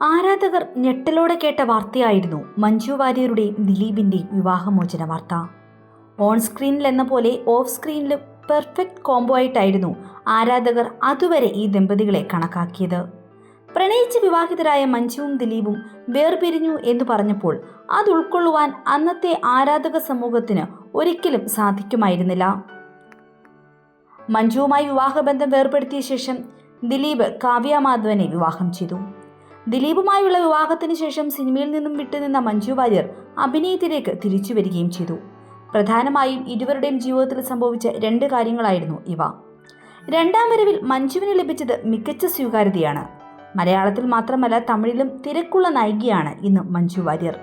ആരാധകർ ഞെട്ടലോടെ കേട്ട വാർത്തയായിരുന്നു മഞ്ജു വാര്യരുടെയും ദിലീപിന്റെയും വിവാഹമോചന വാർത്ത. ഓൺ സ്ക്രീനിൽ എന്ന പോലെ ഓഫ് സ്ക്രീനിലും പെർഫെക്റ്റ് കോംബോ ആയിട്ടായിരുന്നു ആരാധകർ അതുവരെ ഈ ദമ്പതികളെ കണക്കാക്കിയത്. പ്രണയിച്ച് വിവാഹിതരായ മഞ്ജുവും ദിലീപും വേർപിരിഞ്ഞു എന്ന് പറഞ്ഞപ്പോൾ അത് ഉൾക്കൊള്ളുവാൻ അന്നത്തെ ആരാധക സമൂഹത്തിന് ഒരിക്കലും സാധിക്കുമായിരുന്നില്ല. മഞ്ജുവുമായി വിവാഹബന്ധം വേർപ്പെടുത്തിയ ശേഷം ദിലീപ് കാവ്യ മാധവനെ വിവാഹം ചെയ്തു. ദിലീപുമായുള്ള വിവാഹത്തിന് ശേഷം സിനിമയിൽ നിന്നും വിട്ടുനിന്ന മഞ്ജു വാര്യർ അഭിനയത്തിലേക്ക് തിരിച്ചു വരികയും ചെയ്തു. പ്രധാനമായും ഇരുവരുടെയും ജീവിതത്തിൽ സംഭവിച്ച രണ്ട് കാര്യങ്ങളായിരുന്നു ഇവ. രണ്ടാം വരവിൽ മഞ്ജുവിന് ലഭിച്ചത് മികച്ച സ്വീകാര്യതയാണ്. മലയാളത്തിൽ മാത്രമല്ല തമിഴിലും തിരക്കുള്ള നായികയാണ് ഇന്ന് മഞ്ജു വാര്യർ.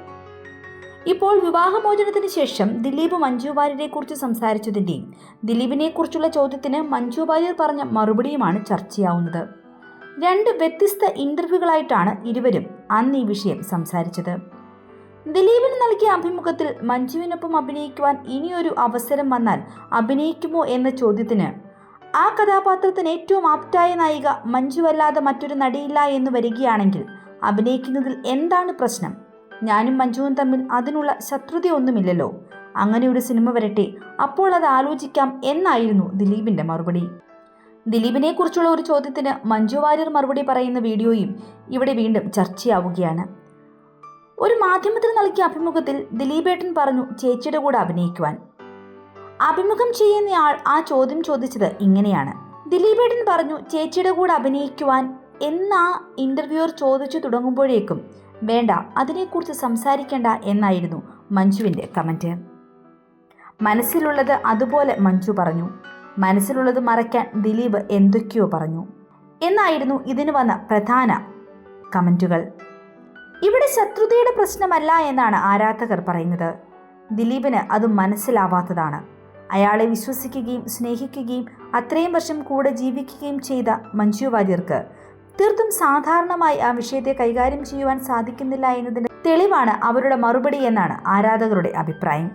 ഇപ്പോൾ വിവാഹമോചനത്തിന് ശേഷം ദിലീപ് മഞ്ജു വാര്യരെ കുറിച്ച് സംസാരിച്ചതിന്റെയും ദിലീപിനെ കുറിച്ചുള്ള ചോദ്യത്തിന് മഞ്ജു വാര്യർ പറഞ്ഞ മറുപടിയുമാണ് ചർച്ചയാവുന്നത്. രണ്ട് വ്യത്യസ്ത ഇന്റർവ്യൂകളായിട്ടാണ് ഇരുവരും അന്ന് ഈ വിഷയം സംസാരിച്ചത്. ദിലീപിന് നൽകിയ അഭിമുഖത്തിൽ മഞ്ജുവിനൊപ്പം അഭിനയിക്കുവാൻ ഇനിയൊരു അവസരം വന്നാൽ അഭിനയിക്കുമോ എന്ന ചോദ്യത്തിന് ആ കഥാപാത്രത്തിന് ഏറ്റവും ആപ്റ്റായ നായിക മഞ്ജുവല്ലാതെ മറ്റൊരു നടിയില്ല എന്ന് വരികയാണെങ്കിൽ അഭിനയിക്കുന്നതിൽ എന്താണ് പ്രശ്നം? ഞാനും മഞ്ജുവും തമ്മിൽ അതിനുള്ള ശത്രുതയൊന്നുമില്ലല്ലോ. അങ്ങനെ ഒരു സിനിമ വരട്ടെ അപ്പോൾ അത് ആലോചിക്കാം എന്നായിരുന്നു ദിലീപിന്റെ മറുപടി. ദിലീപിനെ കുറിച്ചുള്ള ഒരു ചോദ്യത്തിന് മഞ്ജു വാര്യർ മറുപടി പറയുന്ന വീഡിയോയും ഇവിടെ വീണ്ടും ചർച്ചയാവുകയാണ്. ഒരു മാധ്യമത്തിന് നൽകിയ അഭിമുഖത്തിൽ ദിലീപേട്ടൻ പറഞ്ഞു ചേച്ചിയുടെ കൂടെ അഭിനയിക്കുവാൻ. അഭിമുഖം ചെയ്യുന്നയാൾ ആ ചോദ്യം ചോദിച്ചത് ഇങ്ങനെയാണ്. ദിലീപേട്ടൻ പറഞ്ഞു ചേച്ചിയുടെ കൂടെ അഭിനയിക്കുവാൻ എന്നാ ഇന്റർവ്യൂവർ ചോദിച്ചു തുടങ്ങുമ്പോഴേക്കും വേണ്ട അതിനെക്കുറിച്ച് സംസാരിക്കേണ്ട എന്നായിരുന്നു മഞ്ജുവിന്റെ കമന്റ് മനസ്സിലുള്ളത് അതുപോലെ മഞ്ജു പറഞ്ഞു. മനസ്സിലുള്ളത് മറയ്ക്കാൻ ദിലീപ് എന്തൊക്കെയോ പറഞ്ഞു. എന്നായിരുന്നു ഇതിന് വന്ന പ്രധാന കമന്റുകൾ ഇവിടെ ശത്രുതയുടെ പ്രശ്നമല്ല എന്നാണ് ആരാധകർ പറയുന്നത്. ദിലീപിന് അത് മനസ്സിലാവാത്തതാണ്. അയാളെ വിശ്വസിക്കുകയും സ്നേഹിക്കുകയും അത്രയും വർഷം കൂടെ ജീവിക്കുകയും ചെയ്ത മഞ്ജു വാര്യർക്ക് തീർത്തും സാധാരണമായി ആ വിഷയത്തെ കൈകാര്യം ചെയ്യുവാൻ സാധിക്കുന്നില്ല എന്നതിന്റെ തെളിവാണ് അവരുടെ മറുപടി എന്നാണ് ആരാധകരുടെ അഭിപ്രായം.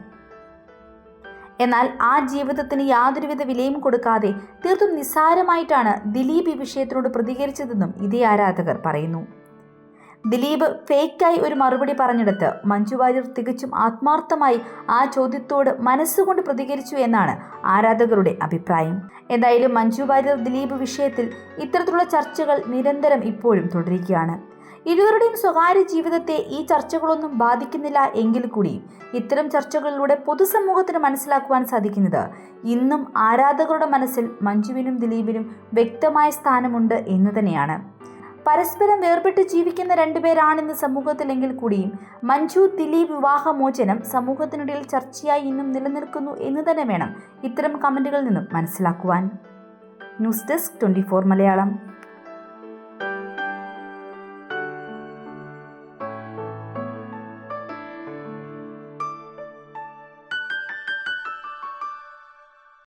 എന്നാൽ ആ ജീവിതത്തിന് യാതൊരുവിധ വിലയും കൊടുക്കാതെ തീർത്തും നിസ്സാരമായിട്ടാണ് ദിലീപ് ഈ വിഷയത്തിനോട് പ്രതികരിച്ചതെന്നും ഇതേ ആരാധകർ പറയുന്നു. ദിലീപ് ഫേക്കായി ഒരു മറുപടി പറഞ്ഞെടുത്ത് മഞ്ജു വാര്യർ തികച്ചും ആത്മാർത്ഥമായി ആ ചോദ്യത്തോട് മനസ്സുകൊണ്ട് പ്രതികരിച്ചു എന്നാണ് ആരാധകരുടെ അഭിപ്രായം. എന്തായാലും മഞ്ജു വാര്യർ ദിലീപ് വിഷയത്തിൽ ഇത്തരത്തിലുള്ള ചർച്ചകൾ നിരന്തരം ഇപ്പോഴും തുടരുകയാണ്. ഇരുവരുടെയും സ്വകാര്യ ജീവിതത്തെ ഈ ചർച്ചകളൊന്നും ബാധിക്കുന്നില്ല എങ്കിൽ കൂടി ഇത്തരം ചർച്ചകളിലൂടെ പൊതുസമൂഹത്തിന് മനസ്സിലാക്കുവാൻ സാധിക്കുന്നത് ഇന്നും ആരാധകരുടെ മനസ്സിൽ മഞ്ജുവിനും ദിലീപിനും വ്യക്തമായ സ്ഥാനമുണ്ട് എന്ന് തന്നെയാണ്. പരസ്പരം വേർപെട്ട് ജീവിക്കുന്ന രണ്ടുപേരാണെന്ന് സമൂഹത്തിലെങ്കിൽ കൂടിയും മഞ്ജു ദിലീപ് വിവാഹമോചനം സമൂഹത്തിനിടയിൽ ചർച്ചയായി ഇന്നും നിലനിൽക്കുന്നു എന്ന് തന്നെ വേണം ഇത്തരം കമന്റുകളിൽ നിന്നും മനസ്സിലാക്കുവാൻ. News desk twenty Malayalam.